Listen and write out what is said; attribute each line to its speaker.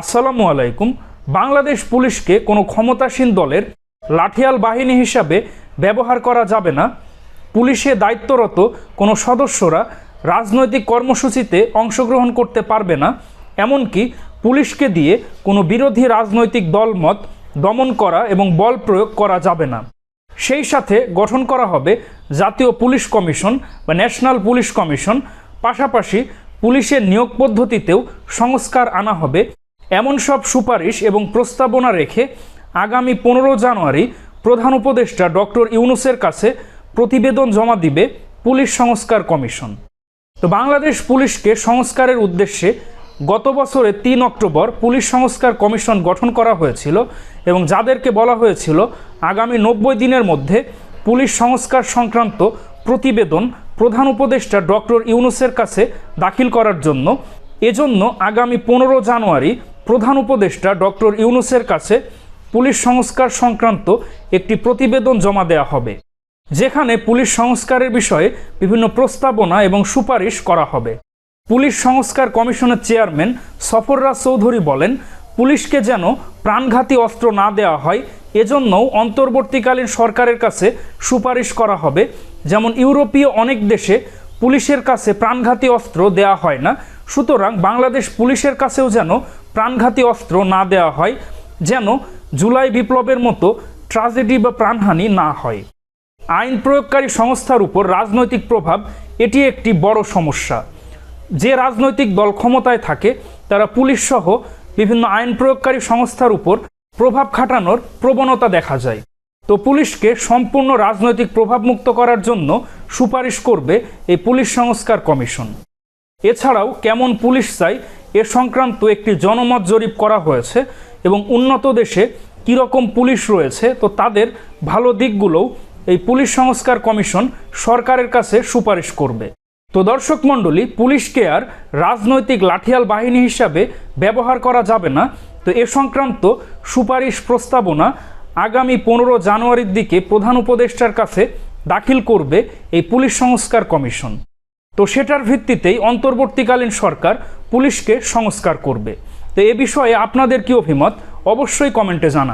Speaker 1: আসসালামু আলাইকুম। বাংলাদেশ পুলিশকে কোনো ক্ষমতাসীন দলের লাঠিয়াল বাহিনী হিসাবে ব্যবহার করা যাবে না। পুলিশে দায়িত্বরত কোনো সদস্যরা রাজনৈতিক কর্মসূচিতে অংশগ্রহণ করতে পারবে না। এমনকি পুলিশকে দিয়ে কোনো বিরোধী রাজনৈতিক দলমত দমন করা এবং বল প্রয়োগ করা যাবে না। সেই সাথে গঠন করা হবে জাতীয় পুলিশ কমিশন বা ন্যাশনাল পুলিশ কমিশন। পাশাপাশি পুলিশের নিয়োগ পদ্ধতিতেও সংস্কার আনা হবে। এমন সব সুপারিশ এবং প্রস্তাবনা রেখে আগামী পনেরো জানুয়ারি প্রধান উপদেষ্টা ডক্টর ইউনুসের কাছে প্রতিবেদন জমা দিবে পুলিশ সংস্কার কমিশন। তো বাংলাদেশ পুলিশকে সংস্কারের উদ্দেশ্যে গত বছরে তিন অক্টোবর পুলিশ সংস্কার কমিশন গঠন করা হয়েছিল এবং যাদেরকে বলা হয়েছিল আগামী নব্বই দিনের মধ্যে পুলিশ সংস্কার সংক্রান্ত প্রতিবেদন প্রধান উপদেষ্টা ডক্টর ইউনুসের কাছে দাখিল করার জন্য, এজন্য আগামী পনেরো জানুয়ারি প্রধান উপদেষ্টা ডক্টর ইউনুসের কাছে পুলিশ সংস্কার সংক্রান্ত একটি প্রতিবেদন জমা দেওয়া হবে, যেখানে পুলিশ সংস্কারের বিষয়ে বিভিন্ন প্রস্তাবনা এবং সুপারিশ করা হবে। পুলিশ সংস্কার কমিশনের চেয়ারম্যান সফররাজ চৌধুরী বলেন, পুলিশকে যেন প্রাণঘাতী অস্ত্র না দেওয়া হয়, এজন্যও অন্তর্বর্তীকালীন সরকারের কাছে সুপারিশ করা হবে। যেমন ইউরোপীয় অনেক দেশে পুলিশের কাছে প্রাণঘাতী অস্ত্র দেওয়া হয় না, সুতরাং বাংলাদেশ পুলিশের কাছেও যেন প্রাণঘাতী অস্ত্র না দেওয়া হয়, যেন জুলাই বিপ্লবের মতো ট্রাজেডি বা প্রাণহানি না হয়। আইন প্রয়োগকারী সংস্থার উপর রাজনৈতিক প্রভাব, এটি একটি বড় সমস্যা। যে রাজনৈতিক দল ক্ষমতায় থাকে, তারা পুলিশ সহ বিভিন্ন আইন প্রয়োগকারী সংস্থার উপর প্রভাব খাটানোর প্রবণতা দেখা যায়। তো পুলিশকে সম্পূর্ণ রাজনৈতিক প্রভাবমুক্ত করার জন্য সুপারিশ করবে এই পুলিশ সংস্কার কমিশন। এছাড়াও কেমন পুলিশ চাই এ সংক্রান্ত একটি জনমত জরিপ করা হয়েছে এবং উন্নত দেশে কীরকম পুলিশ রয়েছে, তো তাদের ভালো দিকগুলোও এই পুলিশ সংস্কার কমিশন সরকারের কাছে সুপারিশ করবে। তো দর্শক মণ্ডলী পুলিশকে আর রাজনৈতিক লাঠিয়াল বাহিনী হিসাবে ব্যবহার করা যাবে না। তো এ সংক্রান্ত সুপারিশ প্রস্তাবনা আগামী পনেরো জানুয়ারির দিকে প্রধান উপদেষ্টার কাছে দাখিল করবে এই পুলিশ সংস্কার কমিশন। তো সেটার ভিত্তিতেই অন্তর্বর্তীকালীন সরকার পুলিশকে সংস্কার করবে। তো এ বিষয়ে আপনাদের কি অভিমত? অবশ্যই কমেন্টে জানান।